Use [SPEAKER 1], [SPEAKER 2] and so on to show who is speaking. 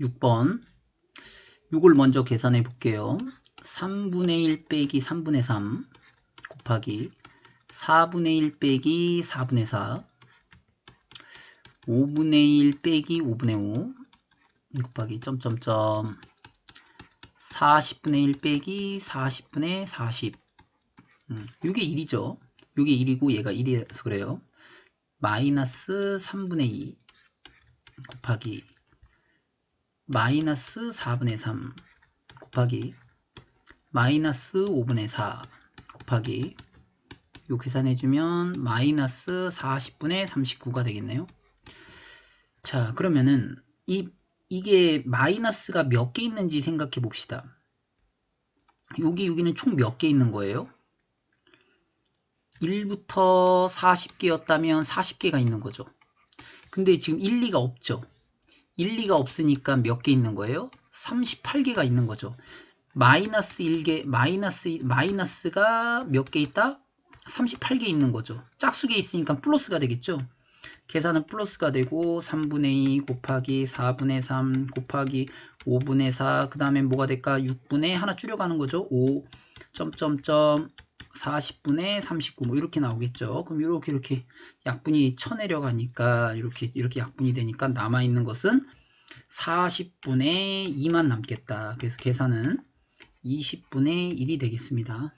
[SPEAKER 1] 6번 요걸 먼저 계산해 볼게요. 3분의 1 빼기 3분의 3 곱하기 4분의 1 빼기 4분의 4 5분의 1 빼기 5분의 5 곱하기 점점점 40분의 1 빼기 40분의 40 음, 요게 1이죠. 요게 1이고 얘가 1이라서 그래요. 마이너스 3분의 2 곱하기 마이너스 4분의 3 곱하기 마이너스 5분의 4 곱하기 요 계산해주면 마이너스 40분의 39가 되겠네요. 자 그러면은 이 이게 마이너스가 몇 개 있는지 생각해 봅시다. 여기 여기는 총 몇 개 있는 거예요? 1부터 40개였다면 40개가 있는 거죠. 근데 지금 1, 2가 없죠. 1, 2가 없으니까 몇 개 있는 거예요? 38개가 있는 거죠. 마이너스 1개, 마이너스, 마이너스가 몇 개 있다? 38개 있는 거죠. 짝수개 있으니까 플러스가 되겠죠. 계산은 플러스가 되고 3분의 2 곱하기 4분의 3 곱하기 5분의 4그 다음에 뭐가 될까 6분의 하나 줄여가는 거죠 5 점점점 40분의 39 뭐 이렇게 나오겠죠. 그럼 이렇게 이렇게 약분이 쳐내려가니까 이렇게 이렇게 약분이 되니까 남아있는 것은 40분의 2만 남겠다. 그래서 계산은 20분의 1이 되겠습니다